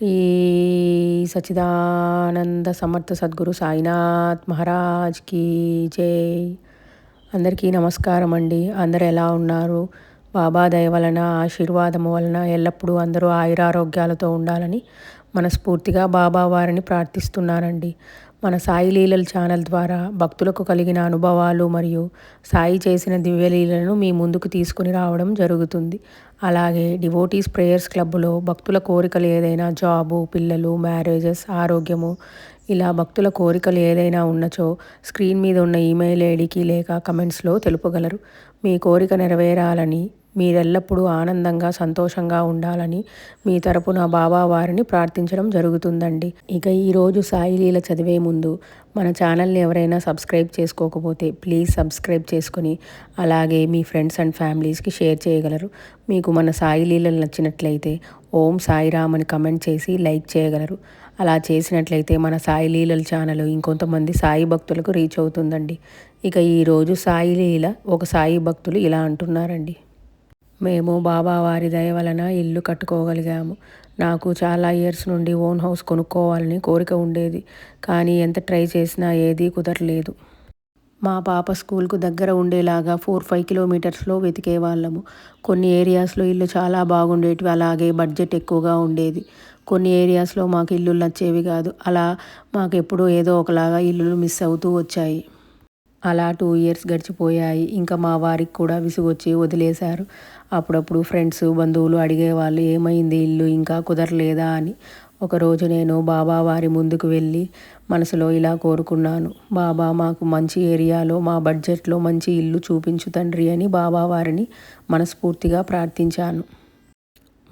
శ్రీ సచిదానంద సమర్థ సద్గురు సాయినాథ్ మహారాజ్ కీ జై. అందరికీ నమస్కారం అండి. అందరు ఎలా ఉన్నారు? బాబా దయ వలన ఆశీర్వాదము వలన ఎల్లప్పుడూ అందరూ ఆయురారోగ్యాలతో ఉండాలని మనస్ఫూర్తిగా బాబా వారిని ప్రార్థిస్తున్నానండి. మన సాయి లీలల ఛానల్ ద్వారా భక్తులకు కలిగిన అనుభవాలు మరియు సాయి చేసిన దివ్యలీలను మీ ముందుకు తీసుకుని రావడం జరుగుతుంది. అలాగే డివోటీస్ ప్రేయర్స్ క్లబ్లో భక్తుల కోరికలు ఏదైనా జాబు పిల్లలు మ్యారేజెస్ ఆరోగ్యము ఇలా భక్తుల కోరికలు ఏదైనా ఉన్నచో స్క్రీన్ మీద ఉన్న ఈమెయిల్ ఐడికి లేక కమెంట్స్లో తెలుపగలరు. మీ కోరిక నెరవేరాలని మీరెల్లప్పుడూ ఆనందంగా సంతోషంగా ఉండాలని మీ తరపున బాబా వారిని ప్రార్థించడం జరుగుతుందండి. ఇక ఈరోజు సాయిలీల చదివే ముందు మన ఛానల్ని ఎవరైనా సబ్స్క్రైబ్ చేసుకోకపోతే ప్లీజ్ సబ్స్క్రైబ్ చేసుకుని అలాగే మీ ఫ్రెండ్స్ అండ్ ఫ్యామిలీస్కి షేర్ చేయగలరు. మీకు మన సాయిలీలలు నచ్చినట్లయితే ఓం సాయిరామ్ అని కమెంట్ చేసి లైక్ చేయగలరు. అలా చేసినట్లయితే మన సాయి లీలల ఛానల్ ఇంకొంతమంది సాయి భక్తులకు రీచ్ అవుతుందండి. ఇక ఈరోజు సాయి లీల ఒక సాయి భక్తులు ఇలా అంటున్నారండి. మేము బాబా వారి దయ వలన ఇల్లు కట్టుకోగలిగాము. నాకు చాలా ఇయర్స్ నుండి ఓన్ హౌస్ కొనుక్కోవాలని కోరిక ఉండేది కానీ ఎంత ట్రై చేసినా ఏదీ కుదరలేదు. మా పాప స్కూల్కు దగ్గర ఉండేలాగా ఫోర్ ఫైవ్ కిలోమీటర్స్లో వెతికే వాళ్ళము కొన్ని ఏరియాస్లో ఇల్లు చాలా బాగుండేటివి అలాగే బడ్జెట్ ఎక్కువగా ఉండేది. కొన్ని ఏరియాస్లో మాకు ఇల్లు నచ్చేవి కాదు అలా మాకు ఎప్పుడూ ఏదో ఒకలాగా ఇల్లులు మిస్ అవుతూ వచ్చాయి. అలా టూ ఇయర్స్ గడిచిపోయాయి. ఇంకా మా వారికి కూడా విసుగొచ్చి వదిలేశారు. అప్పుడప్పుడు ఫ్రెండ్స్ బంధువులు అడిగేవాళ్ళు ఏమైంది ఇల్లు ఇంకా కుదరలేదా అని. ఒకరోజు నేను బాబా వారి ముందుకు వెళ్ళి మనసులో ఇలా కోరుకున్నాను. బాబా మాకు మంచి ఏరియాలో మా బడ్జెట్లో మంచి ఇల్లు చూపించు తండ్రి అని బాబా వారిని మనస్ఫూర్తిగా ప్రార్థించాను.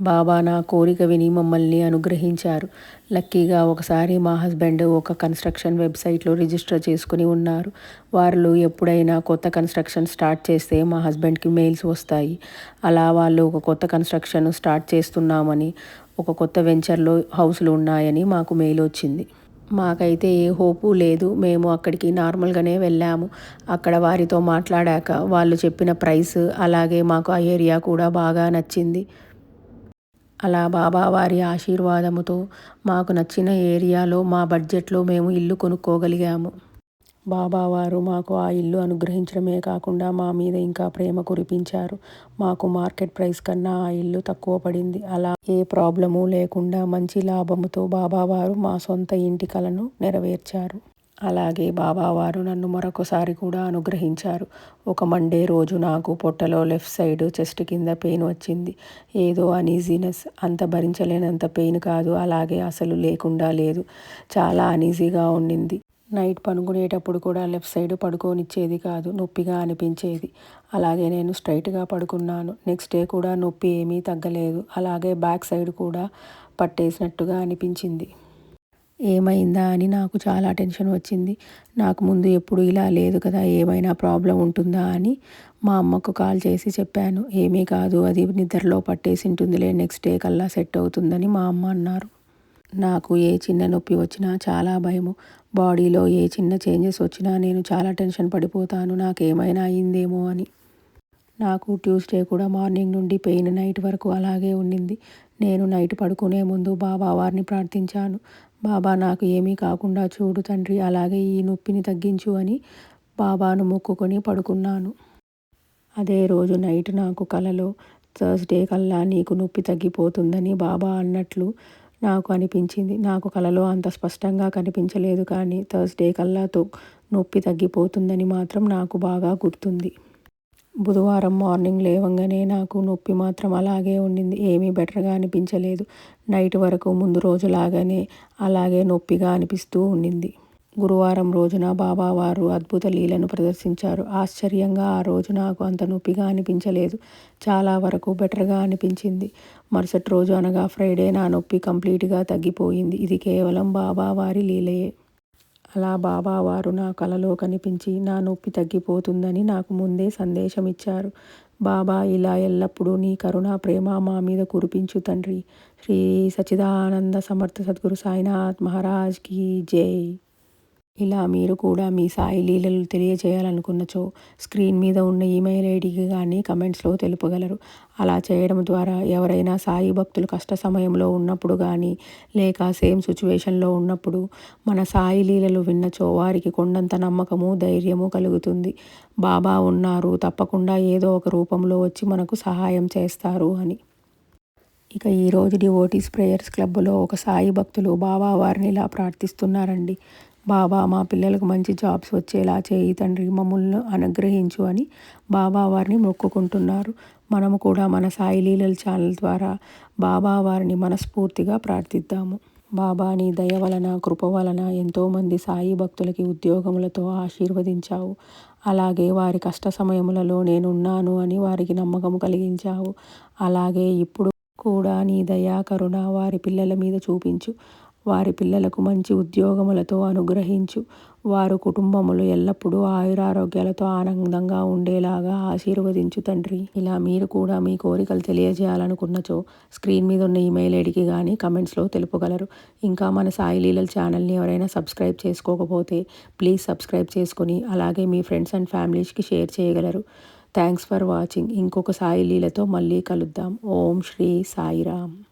బాబా నా కోరిక విని మమ్మల్ని అనుగ్రహించారు. లక్కీగా ఒకసారి మా హస్బెండ్ ఒక కన్స్ట్రక్షన్ వెబ్సైట్లో రిజిస్టర్ చేసుకుని ఉన్నారు. వాళ్ళు ఎప్పుడైనా కొత్త కన్స్ట్రక్షన్ స్టార్ట్ చేస్తే మా హస్బెండ్కి మెయిల్స్ వస్తాయి. అలా వాళ్ళు ఒక కొత్త కన్స్ట్రక్షన్ స్టార్ట్ చేస్తున్నామని ఒక కొత్త వెంచర్లో హౌస్లు ఉన్నాయని మాకు మెయిల్ వచ్చింది. మాకైతే ఏ హోపు లేదు. మేము అక్కడికి నార్మల్గానే వెళ్ళాము. అక్కడ వారితో మాట్లాడాక వాళ్ళు చెప్పిన ప్రైస్ అలాగే మాకు ఆ ఏరియా కూడా బాగా నచ్చింది. అలా బాబా వారి ఆశీర్వాదముతో మాకు నచ్చిన ఏరియాలో మా బడ్జెట్లో మేము ఇల్లు కొనుక్కోగలిగాము. బాబావారు మాకు ఆ ఇల్లు అనుగ్రహించడమే కాకుండా మా మీద ఇంకా ప్రేమ కురిపించారు. మాకు మార్కెట్ ప్రైస్ కన్నా ఆ ఇల్లు తక్కువ పడింది. అలా ఏ ప్రాబ్లము లేకుండా మంచి లాభముతో బాబావారు మా సొంత ఇంటి కలను నెరవేర్చారు. అలాగే బాబావారు నన్ను మరొకసారి కూడా అనుగ్రహించారు. ఒక మండే రోజు నాకు పొట్టలో లెఫ్ట్ సైడ్ చెస్ట్ కింద పెయిన్ వచ్చింది. ఏదో అనీజీనెస్ అంత భరించలేనంత పెయిన్ కాదు. అలాగే అసలు లేకుండా లేదు. చాలా అనీజీగా ఉండింది. నైట్ పనుకునేటప్పుడు కూడా లెఫ్ట్ సైడ్ పడుకోనిచ్చేది కాదు. నొప్పిగా అనిపించేది. అలాగే నేను స్ట్రైట్గా పడుకున్నాను. నెక్స్ట్ డే కూడా నొప్పి ఏమీ తగ్గలేదు. అలాగే బ్యాక్ సైడ్ కూడా పట్టేసినట్టుగా అనిపించింది. ఏమైందా అని నాకు చాలా టెన్షన్ వచ్చింది. నాకు ముందు ఎప్పుడు ఇలా లేదు కదా ఏమైనా ప్రాబ్లం ఉంటుందా అని మా అమ్మకు కాల్ చేసి చెప్పాను. ఏమీ కాదు అది నిద్రలో పట్టేసి ఉంటుందిలే నెక్స్ట్ డే కల్లా సెట్ అవుతుందని మా అమ్మ అన్నారు. నాకు ఏ చిన్న నొప్పి వచ్చినా చాలా భయము. బాడీలో ఏ చిన్న చేంజెస్ వచ్చినా నేను చాలా టెన్షన్ పడిపోతాను. నాకేమైనా అయిందేమో అని. నాకు ట్యూస్డే కూడా మార్నింగ్ నుండి పెయిన్ నైట్ వరకు అలాగే ఉండింది. నేను నైట్ పడుకునే ముందు బాబా వారిని ప్రార్థించాను. బాబా నాకు ఏమీ కాకుండా చూడు తండ్రి అలాగే ఈ నొప్పిని తగ్గించు అని బాబాను మొక్కుకొని పడుకున్నాను. అదే రోజు నైట్ నాకు కలలో థర్స్డే కల్లా నీకు నొప్పి తగ్గిపోతుందని బాబా అన్నట్లు నాకు అనిపించింది. నాకు కలలో అంత స్పష్టంగా కనిపించలేదు కానీ థర్స్డే కల్లా నొప్పి తగ్గిపోతుందని మాత్రం నాకు బాగా గుర్తుంది. బుధవారం మార్నింగ్ లేవంగానే నాకు నొప్పి మాత్రం అలాగే ఉండింది. ఏమీ బెటర్గా అనిపించలేదు. నైట్ వరకు ముందు రోజులాగానే అలాగే నొప్పిగా అనిపిస్తూ ఉండింది. గురువారం రోజున బాబావారు అద్భుత లీలను ప్రదర్శించారు. ఆశ్చర్యంగా ఆ రోజు నాకు అంత నొప్పిగా అనిపించలేదు. చాలా వరకు బెటర్గా అనిపించింది. మరుసటి రోజు అనగా ఫ్రైడే నా నొప్పి కంప్లీట్గా తగ్గిపోయింది. ఇది కేవలం బాబావారి లీలయే. అలా బాబావారు నా కలలో కనిపించి నా నొప్పి తగ్గిపోతుందని నాకు ముందే సందేశం ఇచ్చారు బాబా ఇలా ఎల్లప్పుడూ నీ కరుణ ప్రేమ మా మీద కురిపించు తండ్రి. శ్రీ సచిదానంద సమర్థ సద్గురు సాయినాథ్ మహారాజ్కి జై. ఇలా మీరు కూడా మీ సాయి లీలలు తెలియజేయాలనుకున్నచో స్క్రీన్ మీద ఉన్న ఈమెయిల్ ఐడికి కానీ కమెంట్స్లో తెలుపగలరు. అలా చేయడం ద్వారా ఎవరైనా సాయి భక్తులు కష్ట సమయంలో ఉన్నప్పుడు కానీ లేక సేమ్ సిచ్యువేషన్లో ఉన్నప్పుడు మన సాయి లీలలు విన్నచో వారికి కొండంత నమ్మకము ధైర్యము కలుగుతుంది. బాబా ఉన్నారు తప్పకుండా ఏదో ఒక రూపంలో వచ్చి మనకు సహాయం చేస్తారు అని. ఇక ఈరోజు డివోటీస్ ప్రేయర్స్ క్లబ్లో ఒక సాయి భక్తులు బాబా వారిని ఇలా ప్రార్థిస్తున్నారండి. బాబా మా పిల్లలకు మంచి జాబ్స్ వచ్చేలా చేయి తండ్రి మమ్మల్ని అనుగ్రహించు అని బాబా వారిని మొక్కుకుంటున్నారు. మనము కూడా మన సాయి లీలల ఛానల్ ద్వారా బాబా వారిని మనస్ఫూర్తిగా ప్రార్థిద్దాము. బాబా నీ దయ వలన కృప వలన ఎంతోమంది సాయి భక్తులకి ఉద్యోగములతో ఆశీర్వదించావు. అలాగే వారి కష్ట సమయములలో నేనున్నాను అని వారికి నమ్మకం కలిగించావు. అలాగే ఇప్పుడు కూడా నీ దయా కరుణ వారి పిల్లల మీద చూపించు. వారి పిల్లలకు మంచి ఉద్యోగములతో అనుగ్రహించు. వారు కుటుంబములు ఎల్లప్పుడూ ఆయురారోగ్యాలతో ఆనందంగా ఉండేలాగా ఆశీర్వదించు తండ్రి. ఇలా మీరు కూడా మీ కోరికలు తెలియజేయాలనుకున్నచో స్క్రీన్ మీద ఉన్న ఈమెయిల్ ఐడికి కానీ కమెంట్స్లో తెలుపగలరు. ఇంకా మన సాయి లీలల ఛానల్ని ఎవరైనా సబ్స్క్రైబ్ చేసుకోకపోతే ప్లీజ్ సబ్స్క్రైబ్ చేసుకొని అలాగే మీ ఫ్రెండ్స్ అండ్ ఫ్యామిలీస్కి షేర్ చేయగలరు. Thanks for watching. ఇంకొక సాయి లీలతో మళ్ళీ కలుద్దాం. ఓం శ్రీ సాయిరామ్.